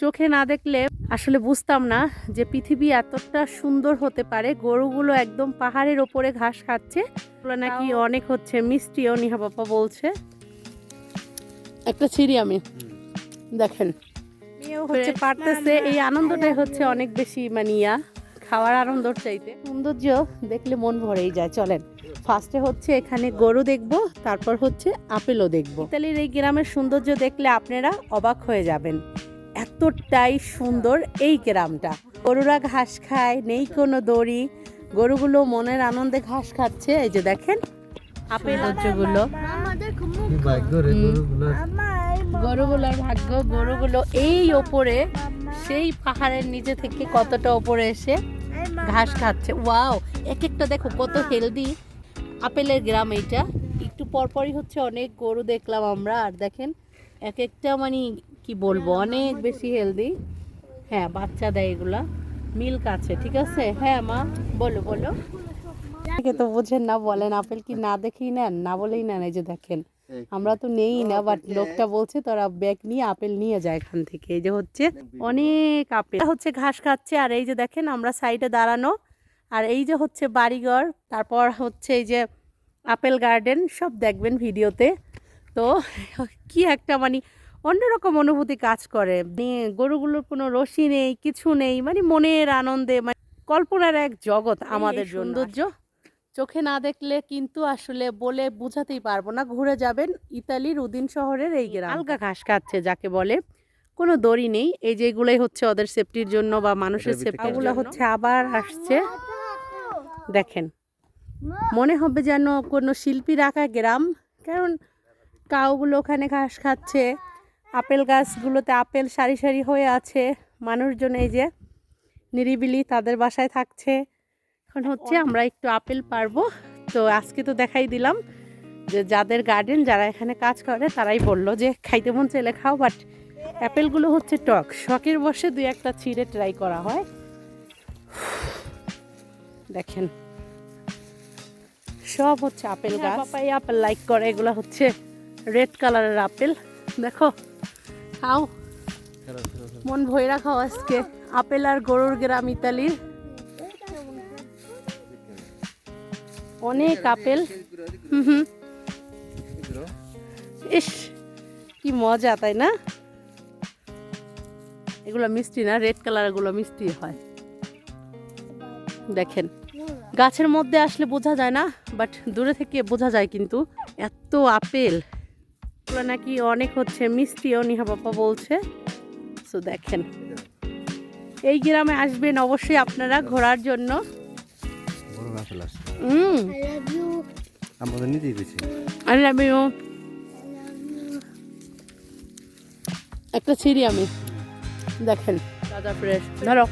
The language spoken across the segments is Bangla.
চোখে না দেখলে আসলে বুঝতাম না যে পৃথিবী এতটা সুন্দর হতে পারে। গরুগুলো একদম পাহাড়ের ওপরে ঘাস খাচ্ছে। নাকি অনেক হচ্ছে মিষ্টিও নিহা বাবা বলছে। একটা ছিঁড়ি আমি। দেখেন। মেয়েও হচ্ছে পারতেছে এই আনন্দটাই হচ্ছে অনেক বেশি মানে ইয়া খাওয়ার আনন্দর চাইতে। সৌন্দর্য দেখলে মন ভরেই যায়। চলেন ফার্স্টে হচ্ছে এখানে গরু দেখব তারপর হচ্ছে আপেলও দেখব। ইতালির এই গ্রামের সৌন্দর্য দেখলে আপনারা অবাক হয়ে যাবেন। এতটাই সুন্দর এই গ্রামটা। গরুরা ঘাস খায় নেই কোনো দড়ি। গরুগুলো মনের আনন্দে ঘাস খাচ্ছে এই যে দেখেন। আপেল। গরুগুলোর গরুগুলোর ভাগ্য গরুগুলো এই ওপরে সেই পাহাড়ের নিচে থেকে কতটা ওপরে এসে ঘাস খাচ্ছে। ওয়াও! এক একটা দেখো কত হেলদি। আপেলের গ্রাম এইটা। একটু পরপরই হচ্ছে অনেক গরু দেখলাম আমরা। আর দেখেন এক একটা মানে কি বলব অনেক বেশি হেলদি হ্যাঁ বাচ্চা দেয় এগুলা। মিল্ক আছে ঠিক আছে? হ্যাঁ মা বলো বলো। থেকে তো বোঝেন না বলেন আপেল কি না দেখেই নেন? না বলেই নেন এই যে দেখেন। আমরা তো নেই না বাট লোকটা বলছে তোরা ব্যাগ নিয়ে আপেল নিয়ে যায় এখান থেকে। এই যে হচ্ছে অনেক আপেল। হচ্ছে ঘাস খাচ্ছে আর এই যে দেখেন আমরা সাইডে দাঁড়ানো। আর এই যে হচ্ছে বাড়িঘর তারপর হচ্ছে এই যে আপেল গার্ডেন সব দেখবেন ভিডিওতে। তো কি একটা মানে অন্যরকম অনুভূতি কাজ করে। মানে গরুগুলোর কোনো রশি নেই কিছু নেই মানে মনের আনন্দে মানে কল্পনার এক জগৎ আমাদের সৌন্দর্য চোখে না দেখলে কিন্তু আসলে বলে বোঝাতেই পারব না। ঘুরে যাবেন ইতালির উদিন শহরের এই গ্রাম আলগা ঘাস খাচ্ছে যাকে বলে। কোনো দড়ি নেই। এই যেগুলোই হচ্ছে ওদের সেফটির জন্য বা মানুষের এটার ভিতরে সেফটি এগুলো হচ্ছে আবার আসছে। দেখেন মনে হবে যেন কোনো শিল্পী রাখা গ্রাম। কারণ কাউগুলো ওখানে ঘাস খাচ্ছে। আপেল গাছগুলোতে আপেল সারি সারি হয়ে আছে। মানুষজন এই যে নিরিবিলি তাদের বাসায় থাকছে। এখন হচ্ছে আমরা একটু আপেল পারব। তো আজকে তো দেখাই দিলাম যে যাদের গার্ডেন যারা এখানে কাজ করে তারাই বলল যে খাইতে মন চাইলে খাও বাট অ্যাপেলগুলো হচ্ছে টক। শখের বসে দুই একটা ছিঁড়ে ট্রাই করা হয়। দেখেন। সব হচ্ছে আপেল গাছ। পাপাই আপেল লাইক করে এগুলো হচ্ছে রেড কালারের আপেল। দেখো খাও। মন ভৈরা খাও আজকে। আপেল আর গরুর গ্রাম ইতালির অনেক আপেল। হুম হুম। ইস কি মজা তাই না? এগুলো মিষ্টি না রেড কালার এগুলো মিষ্টি হয়। দেখেন গাছের মধ্যে আসলে বোঝা যায় না বাট দূরে থেকে বোঝা যায় কিন্তু এত আপেল। এগুলো নাকি অনেক হচ্ছে মিষ্টিও নিহা বাবা বলছে। সো দেখেন। এই গ্রামে আসবেন অবশ্যই আপনারা ঘোরার জন্য। আমাদের নিজেই আই লাভ ইউ একটা ছিঁড়ি আমি। দেখেন। দাদা ফ্রেশ। ধরো।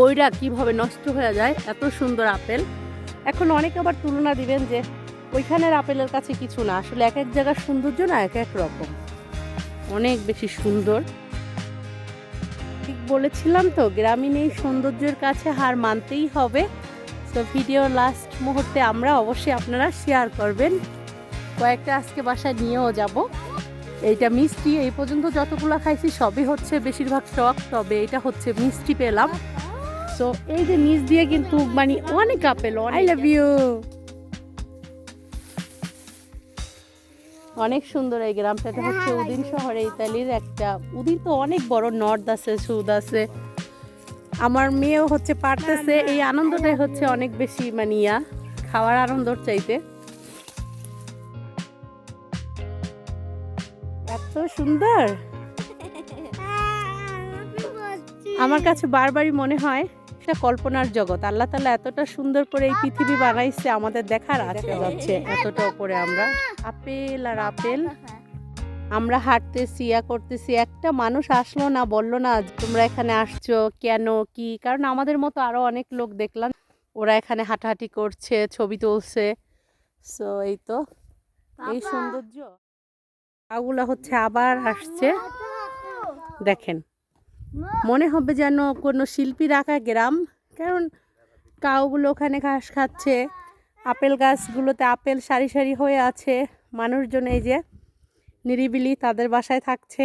ওইটা কীভাবে নষ্ট হয়ে যায় এত সুন্দর আপেল। এখন অনেকে আবার তুলনা দিবেন যে ওইখানের আপেলের কাছে কিছু না। আসলে এক এক জায়গার সৌন্দর্য না এক এক রকম। অনেক বেশি সুন্দর। ঠিক বলেছিলাম তো, গ্রামীণ এই সৌন্দর্যের কাছে হার মানতেই হবে। তো ভিডিও লাস্ট মুহূর্তে আমরা অবশ্যই আপনারা শেয়ার করবেন। কয়েকটা আজকে বাসায় নিয়েও যাব। এইটা মিষ্টি, এই পর্যন্ত যতগুলো খাইছি সবই হচ্ছে বেশিরভাগ টক তবে এটা হচ্ছে মিষ্টি পেলাম। তো এই যে নিচ দিয়ে কিন্তু মানে অনেক আপেল আই লাভ ইউ অনেক সুন্দর এই গ্রামটা। এটা হচ্ছে উদিন শহরে ইতালির একটা উদিন তো অনেক বড় নর্থ আছে সুদ আছে। আমার মেয়েও হচ্ছে পারতেছে এই আনন্দটাই হচ্ছে অনেক বেশি মানে ইয়া খাওয়ার আনন্দর চাইতে। এত সুন্দর। আমার কাছে বারবারই মনে হয় এটা কল্পনার জগৎ। আল্লাহ তালা এতটা সুন্দর করে এই পৃথিবী বানাইছে আমাদের দেখার আছে যাচ্ছে এতটা উপরে আমরা। আপেল আর আপেল। আমরা হাঁটতেছি ইয়া করতেছি একটা মানুষ আসলো না বলল না তোমরা এখানে আসছো কেন কি? কারণ আমাদের মতো আরও অনেক লোক দেখলাম ওরা এখানে হাঁটাহাঁটি করছে ছবি তুলছে। সো এই তো। এই সৌন্দর্য। পাগুলা হচ্ছে আবার আসছে। দেখেন। মনে হবে যেন কোনো শিল্পী রাখা গ্রাম। কারণ কাউগুলো ওখানে ঘাস খাচ্ছে, আপেল গাছগুলোতে আপেল সারি সারি হয়ে আছে। মানুষজন এই যে নিরিবিলি তাদের বাসায় থাকছে।